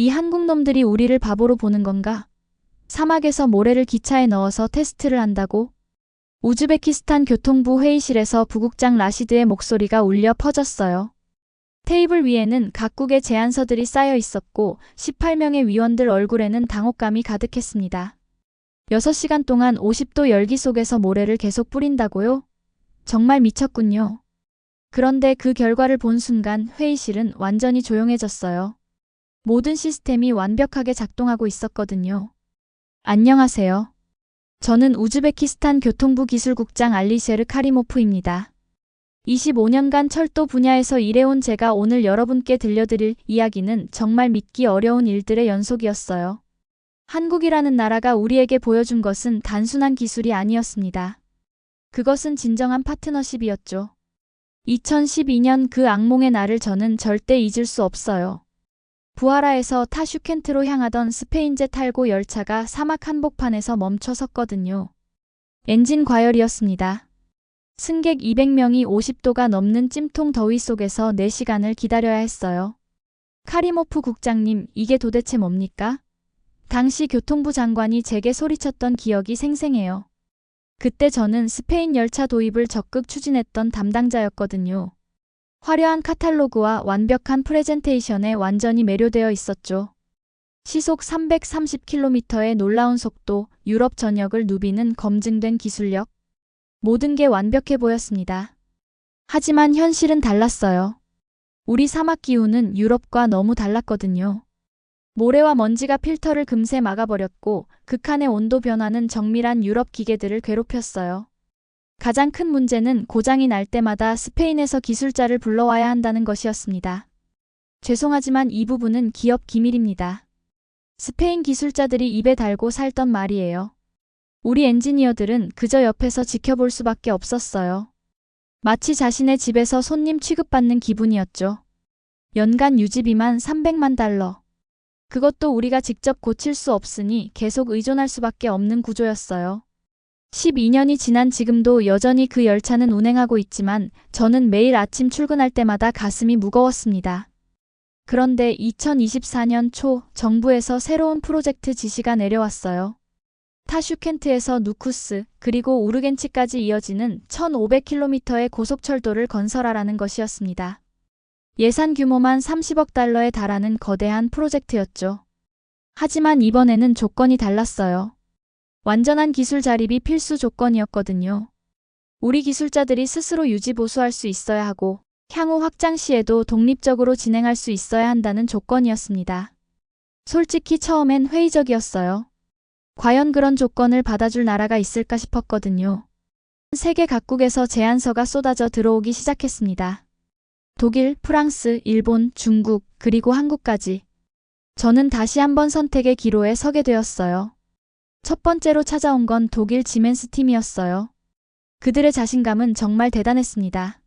이 한국 놈들이 우리를 바보로 보는 건가? 사막에서 모래를 기차에 넣어서 테스트를 한다고? 우즈베키스탄 교통부 회의실에서 부국장 라시드의 목소리가 울려 퍼졌어요. 테이블 위에는 각국의 제안서들이 쌓여 있었고 18명의 위원들 얼굴에는 당혹감이 가득했습니다. 6시간 동안 50도 열기 속에서 모래를 계속 뿌린다고요? 정말 미쳤군요. 그런데 그 결과를 본 순간 회의실은 완전히 조용해졌어요. 모든 시스템이 완벽하게 작동하고 있었거든요. 안녕하세요. 저는 우즈베키스탄 교통부 기술국장 알리셰르 카리모프입니다. 25년간 철도 분야에서 일해온 제가 오늘 여러분께 들려드릴 이야기는 정말 믿기 어려운 일들의 연속이었어요. 한국이라는 나라가 우리에게 보여준 것은 단순한 기술이 아니었습니다. 그것은 진정한 파트너십이었죠. 2012년 그 악몽의 날을 저는 절대 잊을 수 없어요. 부하라에서 타슈켄트로 향하던 스페인제 탈고 열차가 사막 한복판에서 멈춰 섰거든요. 엔진 과열이었습니다. 승객 200명이 50도가 넘는 찜통 더위 속에서 4시간을 기다려야 했어요. 카리모프 국장님, 이게 도대체 뭡니까? 당시 교통부 장관이 제게 소리쳤던 기억이 생생해요. 그때 저는 스페인 열차 도입을 적극 추진했던 담당자였거든요. 화려한 카탈로그와 완벽한 프레젠테이션에 완전히 매료되어 있었죠. 시속 330km의 놀라운 속도, 유럽 전역을 누비는 검증된 기술력. 모든 게 완벽해 보였습니다. 하지만 현실은 달랐어요. 우리 사막 기후는 유럽과 너무 달랐거든요. 모래와 먼지가 필터를 금세 막아버렸고 극한의 온도 변화는 정밀한 유럽 기계들을 괴롭혔어요. 가장 큰 문제는 고장이 날 때마다 스페인에서 기술자를 불러와야 한다는 것이었습니다. 죄송하지만 이 부분은 기업 기밀입니다. 스페인 기술자들이 입에 달고 살던 말이에요. 우리 엔지니어들은 그저 옆에서 지켜볼 수밖에 없었어요. 마치 자신의 집에서 손님 취급받는 기분이었죠. 연간 유지비만 300만 달러. 그것도 우리가 직접 고칠 수 없으니 계속 의존할 수밖에 없는 구조였어요. 12년이 지난 지금도 여전히 그 열차는 운행하고 있지만 저는 매일 아침 출근할 때마다 가슴이 무거웠습니다. 그런데 2024년 초 정부에서 새로운 프로젝트 지시가 내려왔어요. 타슈켄트에서 누쿠스 그리고 우르겐치까지 이어지는 1500km의 고속철도를 건설하라는 것이었습니다. 예산 규모만 30억 달러에 달하는 거대한 프로젝트였죠. 하지만 이번에는 조건이 달랐어요. 완전한 기술 자립이 필수 조건이었거든요. 우리 기술자들이 스스로 유지 보수할 수 있어야 하고 향후 확장 시에도 독립적으로 진행할 수 있어야 한다는 조건이었습니다. 솔직히 처음엔 회의적이었어요. 과연 그런 조건을 받아줄 나라가 있을까 싶었거든요. 세계 각국에서 제안서가 쏟아져 들어오기 시작했습니다. 독일, 프랑스, 일본, 중국, 그리고 한국까지. 저는 다시 한번 선택의 기로에 서게 되었어요. 첫 번째로 찾아온 건 독일 지멘스 팀이었어요. 그들의 자신감은 정말 대단했습니다.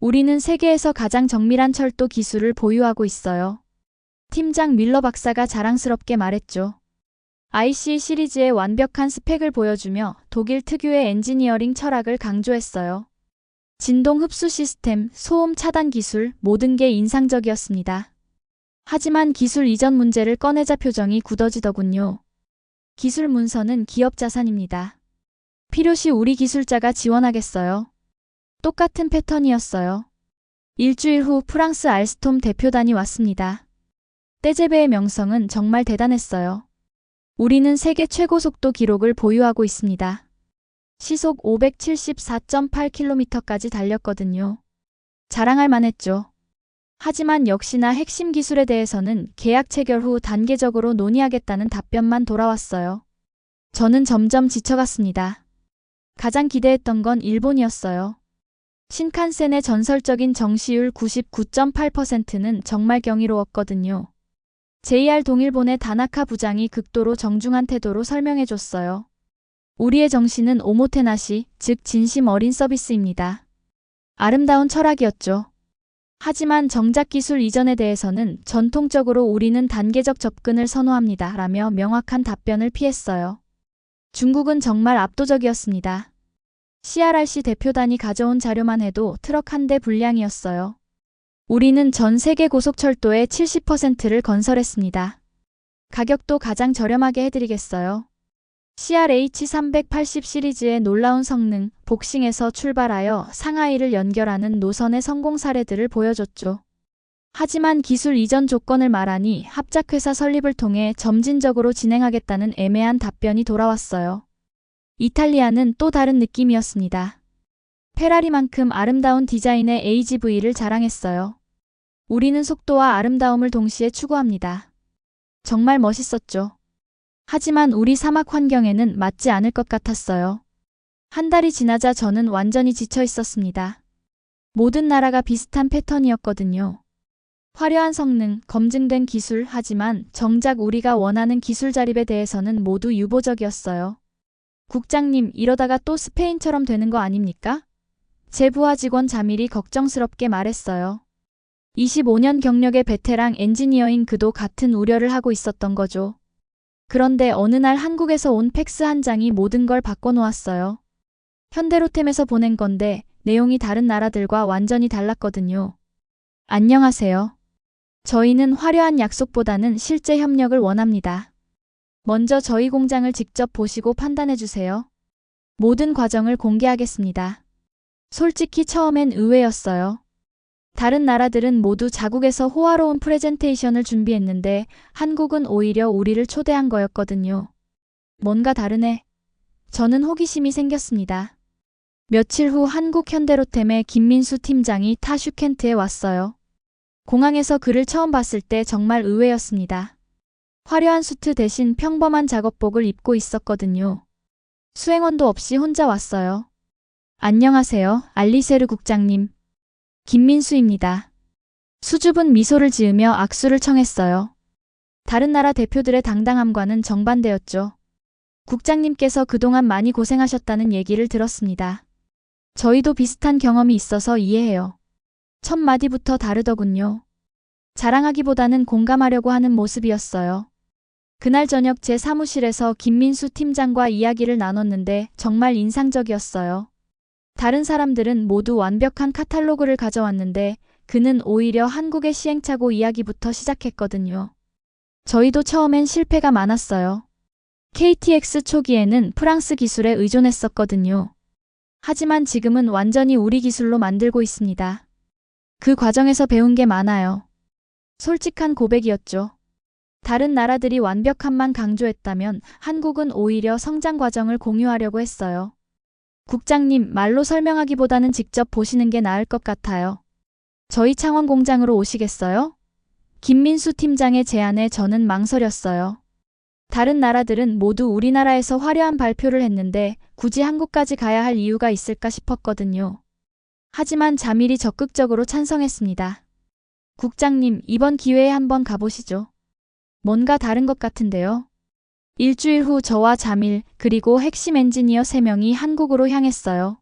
우리는 세계에서 가장 정밀한 철도 기술을 보유하고 있어요. 팀장 밀러 박사가 자랑스럽게 말했죠. IC 시리즈의 완벽한 스펙을 보여주며 독일 특유의 엔지니어링 철학을 강조했어요. 진동 흡수 시스템, 소음 차단 기술, 모든 게 인상적이었습니다. 하지만 기술 이전 문제를 꺼내자 표정이 굳어지더군요. 기술 문서는 기업 자산입니다. 필요시 우리 기술자가 지원하겠어요. 똑같은 패턴이었어요. 일주일 후 프랑스 알스톰 대표단이 왔습니다. 떼제베의 명성은 정말 대단했어요. 우리는 세계 최고 속도 기록을 보유하고 있습니다. 시속 574.8km까지 달렸거든요. 자랑할 만했죠. 하지만 역시나 핵심 기술에 대해서는 계약 체결 후 단계적으로 논의하겠다는 답변만 돌아왔어요. 저는 점점 지쳐갔습니다. 가장 기대했던 건 일본이었어요. 신칸센의 전설적인 정시율 99.8%는 정말 경이로웠거든요. JR 동일본의 다나카 부장이 극도로 정중한 태도로 설명해줬어요. 우리의 정신은 오모테나시, 즉 진심 어린 서비스입니다. 아름다운 철학이었죠. 하지만 정작 기술 이전에 대해서는 전통적으로 우리는 단계적 접근을 선호합니다. 라며 명확한 답변을 피했어요. 중국은 정말 압도적이었습니다. CRRC 대표단이 가져온 자료만 해도 트럭 한 대 분량이었어요. 우리는 전 세계 고속철도의 70%를 건설했습니다. 가격도 가장 저렴하게 해드리겠어요. CRH 380 시리즈의 놀라운 성능, 복싱에서 출발하여 상하이를 연결하는 노선의 성공 사례들을 보여줬죠. 하지만 기술 이전 조건을 말하니 합작회사 설립을 통해 점진적으로 진행하겠다는 애매한 답변이 돌아왔어요. 이탈리아는 또 다른 느낌이었습니다. 페라리만큼 아름다운 디자인의 AGV를 자랑했어요. 우리는 속도와 아름다움을 동시에 추구합니다. 정말 멋있었죠. 하지만 우리 사막 환경에는 맞지 않을 것 같았어요. 한 달이 지나자 저는 완전히 지쳐 있었습니다. 모든 나라가 비슷한 패턴이었거든요. 화려한 성능, 검증된 기술, 하지만 정작 우리가 원하는 기술 자립에 대해서는 모두 유보적이었어요. 국장님, 이러다가 또 스페인처럼 되는 거 아닙니까? 제 부하 직원 자밀이 걱정스럽게 말했어요. 25년 경력의 베테랑 엔지니어인 그도 같은 우려를 하고 있었던 거죠. 그런데 어느 날 한국에서 온 팩스 한 장이 모든 걸 바꿔놓았어요. 현대로템에서 보낸 건데 내용이 다른 나라들과 완전히 달랐거든요. 안녕하세요. 저희는 화려한 약속보다는 실제 협력을 원합니다. 먼저 저희 공장을 직접 보시고 판단해 주세요. 모든 과정을 공개하겠습니다. 솔직히 처음엔 의외였어요. 다른 나라들은 모두 자국에서 호화로운 프레젠테이션을 준비했는데 한국은 오히려 우리를 초대한 거였거든요. 뭔가 다르네. 저는 호기심이 생겼습니다. 며칠 후 한국 현대로템의 김민수 팀장이 타슈켄트에 왔어요. 공항에서 그를 처음 봤을 때 정말 의외였습니다. 화려한 수트 대신 평범한 작업복을 입고 있었거든요. 수행원도 없이 혼자 왔어요. 안녕하세요, 알리세르 국장님. 김민수입니다. 수줍은 미소를 지으며 악수를 청했어요. 다른 나라 대표들의 당당함과는 정반대였죠. 국장님께서 그동안 많이 고생하셨다는 얘기를 들었습니다. 저희도 비슷한 경험이 있어서 이해해요. 첫 마디부터 다르더군요. 자랑하기보다는 공감하려고 하는 모습이었어요. 그날 저녁 제 사무실에서 김민수 팀장과 이야기를 나눴는데 정말 인상적이었어요. 다른 사람들은 모두 완벽한 카탈로그를 가져왔는데 그는 오히려 한국의 시행착오 이야기부터 시작했거든요. 저희도 처음엔 실패가 많았어요. KTX 초기에는 프랑스 기술에 의존했었거든요. 하지만 지금은 완전히 우리 기술로 만들고 있습니다. 그 과정에서 배운 게 많아요. 솔직한 고백이었죠. 다른 나라들이 완벽함만 강조했다면 한국은 오히려 성장 과정을 공유하려고 했어요. 국장님, 말로 설명하기보다는 직접 보시는 게 나을 것 같아요. 저희 창원 공장으로 오시겠어요? 김민수 팀장의 제안에 저는 망설였어요. 다른 나라들은 모두 우리나라에서 화려한 발표를 했는데 굳이 한국까지 가야 할 이유가 있을까 싶었거든요. 하지만 자밀이 적극적으로 찬성했습니다. 국장님, 이번 기회에 한번 가보시죠. 뭔가 다른 것 같은데요. 일주일 후 저와 자밀, 그리고 핵심 엔지니어 3명이 한국으로 향했어요.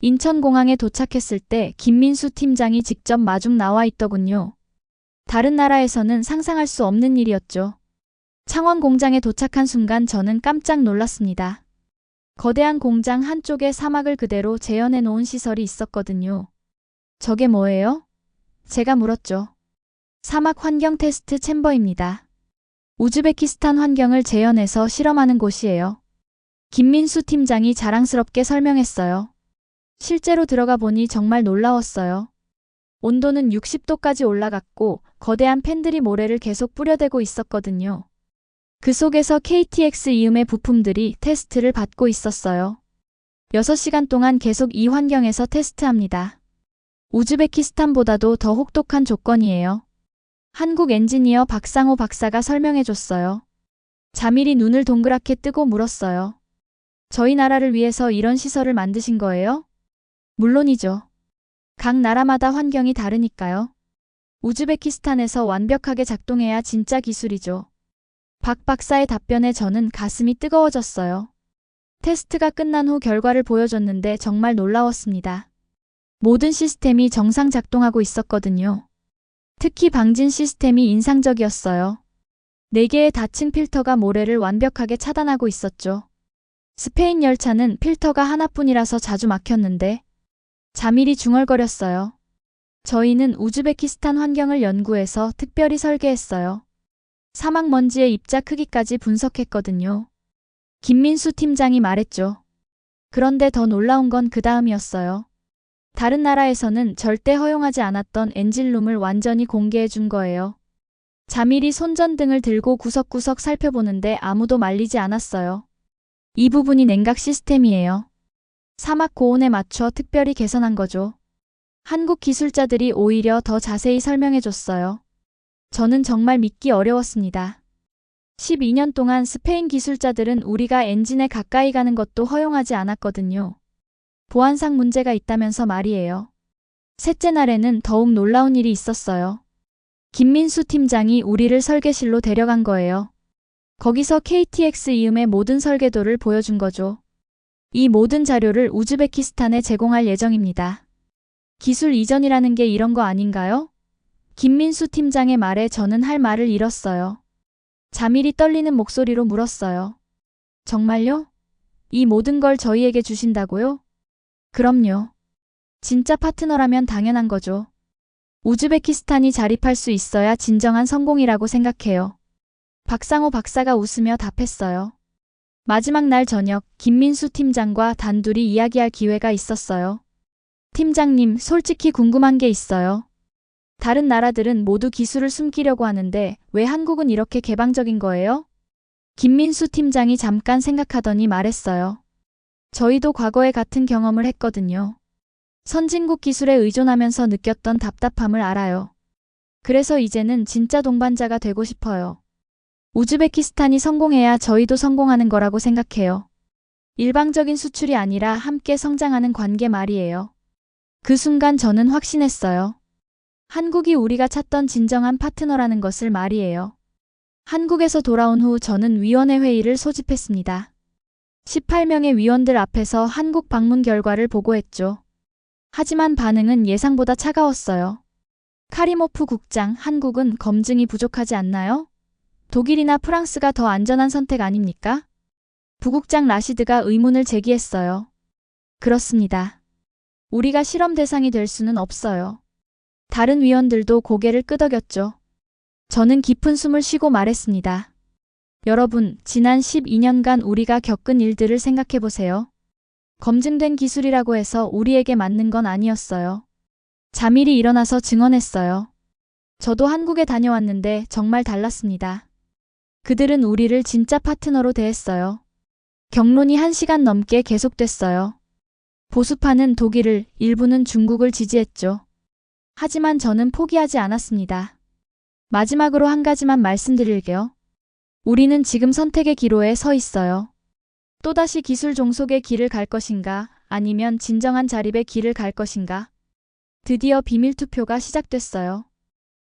인천공항에 도착했을 때 김민수 팀장이 직접 마중 나와 있더군요. 다른 나라에서는 상상할 수 없는 일이었죠. 창원 공장에 도착한 순간 저는 깜짝 놀랐습니다. 거대한 공장 한쪽에 사막을 그대로 재현해 놓은 시설이 있었거든요. 저게 뭐예요? 제가 물었죠. 사막 환경 테스트 챔버입니다. 우즈베키스탄 환경을 재현해서 실험하는 곳이에요. 김민수 팀장이 자랑스럽게 설명했어요. 실제로 들어가 보니 정말 놀라웠어요. 온도는 60도까지 올라갔고 거대한 팬들이 모래를 계속 뿌려대고 있었거든요. 그 속에서 KTX 이음의 부품들이 테스트를 받고 있었어요. 6시간 동안 계속 이 환경에서 테스트합니다. 우즈베키스탄보다도 더 혹독한 조건이에요. 한국 엔지니어 박상호 박사가 설명해줬어요. 자밀이 눈을 동그랗게 뜨고 물었어요. 저희 나라를 위해서 이런 시설을 만드신 거예요? 물론이죠. 각 나라마다 환경이 다르니까요. 우즈베키스탄에서 완벽하게 작동해야 진짜 기술이죠. 박 박사의 답변에 저는 가슴이 뜨거워졌어요. 테스트가 끝난 후 결과를 보여줬는데 정말 놀라웠습니다. 모든 시스템이 정상 작동하고 있었거든요. 특히 방진 시스템이 인상적이었어요. 4개의 닫힌 필터가 모래를 완벽하게 차단하고 있었죠. 스페인 열차는 필터가 하나뿐이라서 자주 막혔는데 자밀이 중얼거렸어요. 저희는 우즈베키스탄 환경을 연구해서 특별히 설계했어요. 사막 먼지의 입자 크기까지 분석했거든요. 김민수 팀장이 말했죠. 그런데 더 놀라운 건 그 다음이었어요. 다른 나라에서는 절대 허용하지 않았던 엔진룸을 완전히 공개해 준 거예요. 자밀이 손전등을 들고 구석구석 살펴보는데 아무도 말리지 않았어요. 이 부분이 냉각 시스템이에요. 사막 고온에 맞춰 특별히 개선한 거죠. 한국 기술자들이 오히려 더 자세히 설명해 줬어요. 저는 정말 믿기 어려웠습니다. 12년 동안 스페인 기술자들은 우리가 엔진에 가까이 가는 것도 허용하지 않았거든요. 보안상 문제가 있다면서 말이에요. 셋째 날에는 더욱 놀라운 일이 있었어요. 김민수 팀장이 우리를 설계실로 데려간 거예요. 거기서 KTX 이음의 모든 설계도를 보여준 거죠. 이 모든 자료를 우즈베키스탄에 제공할 예정입니다. 기술 이전이라는 게 이런 거 아닌가요? 김민수 팀장의 말에 저는 할 말을 잃었어요. 자밀이 떨리는 목소리로 물었어요. 정말요? 이 모든 걸 저희에게 주신다고요? 그럼요. 진짜 파트너라면 당연한 거죠. 우즈베키스탄이 자립할 수 있어야 진정한 성공이라고 생각해요. 박상호 박사가 웃으며 답했어요. 마지막 날 저녁 김민수 팀장과 단둘이 이야기할 기회가 있었어요. 팀장님, 솔직히 궁금한 게 있어요. 다른 나라들은 모두 기술을 숨기려고 하는데 왜 한국은 이렇게 개방적인 거예요? 김민수 팀장이 잠깐 생각하더니 말했어요. 저희도 과거에 같은 경험을 했거든요. 선진국 기술에 의존하면서 느꼈던 답답함을 알아요. 그래서 이제는 진짜 동반자가 되고 싶어요. 우즈베키스탄이 성공해야 저희도 성공하는 거라고 생각해요. 일방적인 수출이 아니라 함께 성장하는 관계 말이에요. 그 순간 저는 확신했어요. 한국이 우리가 찾던 진정한 파트너라는 것을 말이에요. 한국에서 돌아온 후 저는 위원회 회의를 소집했습니다. 18명의 위원들 앞에서 한국 방문 결과를 보고했죠. 하지만 반응은 예상보다 차가웠어요. 카리모프 국장, 한국은 검증이 부족하지 않나요? 독일이나 프랑스가 더 안전한 선택 아닙니까? 부국장 라시드가 의문을 제기했어요. 그렇습니다. 우리가 실험 대상이 될 수는 없어요. 다른 위원들도 고개를 끄덕였죠. 저는 깊은 숨을 쉬고 말했습니다. 여러분, 지난 12년간 우리가 겪은 일들을 생각해 보세요. 검증된 기술이라고 해서 우리에게 맞는 건 아니었어요. 자밀이 일어나서 증언했어요. 저도 한국에 다녀왔는데 정말 달랐습니다. 그들은 우리를 진짜 파트너로 대했어요. 경론이 한 시간 넘게 계속됐어요. 보수파는 독일을, 일부는 중국을 지지했죠. 하지만 저는 포기하지 않았습니다. 마지막으로 한 가지만 말씀드릴게요. 우리는 지금 선택의 기로에 서 있어요. 또다시 기술 종속의 길을 갈 것인가, 아니면 진정한 자립의 길을 갈 것인가. 드디어 비밀 투표가 시작됐어요.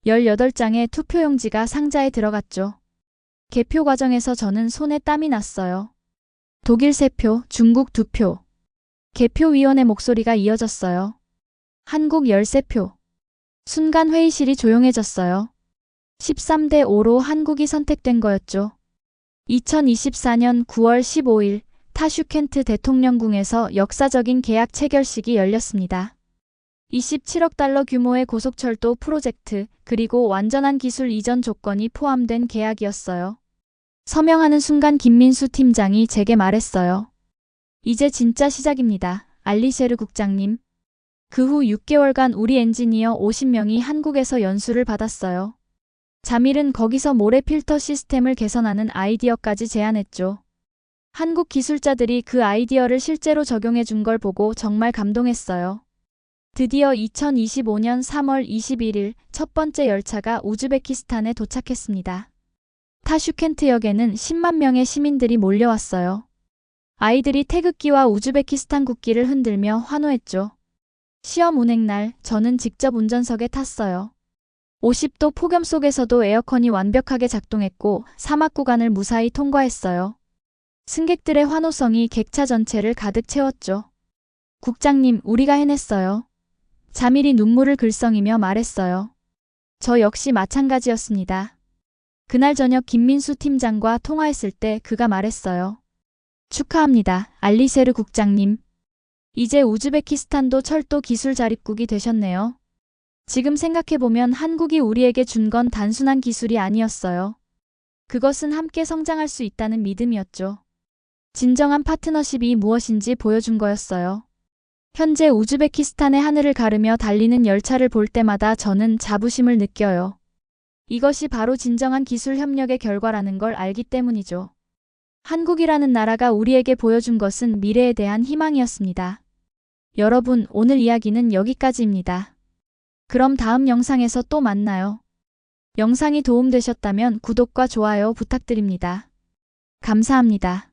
18장의 투표용지가 상자에 들어갔죠. 개표 과정에서 저는 손에 땀이 났어요. 독일 3표, 중국 2표. 개표위원의 목소리가 이어졌어요. 한국 13표. 순간 회의실이 조용해졌어요. 13대 5로 한국이 선택된 거였죠. 2024년 9월 15일 타슈켄트 대통령궁에서 역사적인 계약 체결식이 열렸습니다. 27억 달러 규모의 고속철도 프로젝트, 그리고 완전한 기술 이전 조건이 포함된 계약이었어요. 서명하는 순간 김민수 팀장이 제게 말했어요. 이제 진짜 시작입니다. 알리셰르 국장님. 그 후 6개월간 우리 엔지니어 50명이 한국에서 연수를 받았어요. 자밀은 거기서 모래 필터 시스템을 개선하는 아이디어까지 제안했죠. 한국 기술자들이 그 아이디어를 실제로 적용해 준 걸 보고 정말 감동했어요. 드디어 2025년 3월 21일 첫 번째 열차가 우즈베키스탄에 도착했습니다. 타슈켄트역에는 10만 명의 시민들이 몰려왔어요. 아이들이 태극기와 우즈베키스탄 국기를 흔들며 환호했죠. 시험 운행 날 저는 직접 운전석에 탔어요. 50도 폭염 속에서도 에어컨이 완벽하게 작동했고 사막 구간을 무사히 통과했어요. 승객들의 환호성이 객차 전체를 가득 채웠죠. 국장님, 우리가 해냈어요. 자밀이 눈물을 글썽이며 말했어요. 저 역시 마찬가지였습니다. 그날 저녁 김민수 팀장과 통화했을 때 그가 말했어요. 축하합니다, 알리세르 국장님. 이제 우즈베키스탄도 철도 기술 자립국이 되셨네요. 지금 생각해보면 한국이 우리에게 준 건 단순한 기술이 아니었어요. 그것은 함께 성장할 수 있다는 믿음이었죠. 진정한 파트너십이 무엇인지 보여준 거였어요. 현재 우즈베키스탄의 하늘을 가르며 달리는 열차를 볼 때마다 저는 자부심을 느껴요. 이것이 바로 진정한 기술 협력의 결과라는 걸 알기 때문이죠. 한국이라는 나라가 우리에게 보여준 것은 미래에 대한 희망이었습니다. 여러분, 오늘 이야기는 여기까지입니다. 그럼 다음 영상에서 또 만나요. 영상이 도움되셨다면 구독과 좋아요 부탁드립니다. 감사합니다.